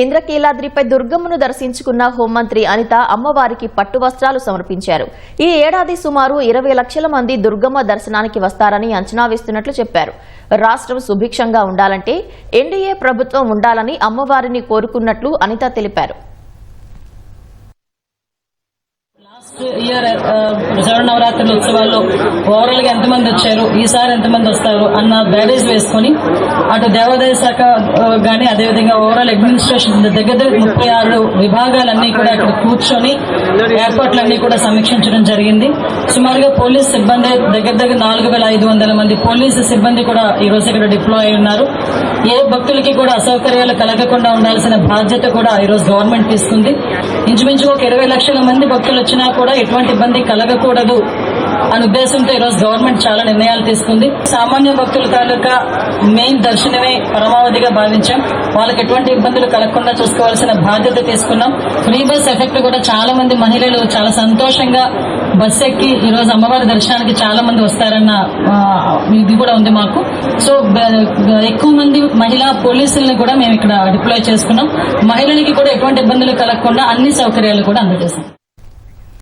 ఇంద్రకీలాద్రిపై దుర్గమ్మను దర్శించుకున్న హోంమంత్రి అనిత అమ్మవారికి పట్టు వస్త్రాలు సమర్పించారు. ఈ ఏడాది సుమారు ఇరవై లక్షల మంది దుర్గమ్మ దర్శనానికి వస్తారని అంచనా వేస్తున్నట్లు చెప్పారు. రాష్ట్రం సుభిక్షంగా ఉండాలంటే ఎన్డీఏ ప్రభుత్వం ఉండాలని అమ్మవారిని కోరుకున్నట్లు అనిత తెలిపారు. ఇయర్ uh, శరణ నవరాత్రుల ఉత్సవాల్లో ఓవరాల్గా ఎంతమంది వచ్చారు? ఈసారి ఎంతమంది వస్తారు? అన్న బ్యారేజ్ వేసుకొని అటు దేవాదాయ శాఖ కానీ అదేవిధంగా ఓవరాల్ అడ్మినిస్ట్రేషన్ దగ్గర దగ్గర ముప్పై ఆరు విభాగాలన్నీ కూడా ఇక్కడ కూర్చొని ఏర్పాట్లన్నీ కూడా సమీక్షించడం జరిగింది. సుమారుగా పోలీస్ సిబ్బంది దగ్గర దగ్గర నాలుగు వేల ఐదు వందల మంది పోలీసు సిబ్బంది కూడా ఈ రోజు ఇక్కడ డిప్లో అయి ఉన్నారు. ఏ భక్తులకి కూడా అసౌకర్యాలు కలగకుండా ఉండాల్సిన బాధ్యత కూడా ఈ రోజు గవర్నమెంట్ తీసుకుంది. ఇంచుమించు ఒక ఇరవై లక్షల మంది భక్తులు వచ్చినా కూడా ఎటువంటి ఇబ్బంది కలగకూడదు అనే ఉద్దేశంతో ఈరోజు గవర్నమెంట్ చాలా నిర్ణయాలు తీసుకుంది. సామాన్య భక్తుల తాలూకా మెయిన్ దర్శనమే పరమావధిగా భావించాం. వాళ్ళకి ఎటువంటి ఇబ్బందులు కలగకుండా చూసుకోవాల్సిన బాధ్యత తీసుకున్నాం. ఫ్రీ బస్ ఎఫెక్ట్ కూడా చాలా మంది మహిళలు చాలా సంతోషంగా బస్ ఎక్కి ఈరోజు అమ్మవారి దర్శనానికి చాలా మంది వస్తారన్న ఇది కూడా ఉంది మాకు. సో ఎక్కువ మంది మహిళా పోలీసుల్ని కూడా మేము ఇక్కడ డిప్లాయ్ చేసుకున్నాం. మహిళలకి కూడా ఎటువంటి ఇబ్బందులు కలగకుండా అన్ని సౌకర్యాలు కూడా అందజేస్తాం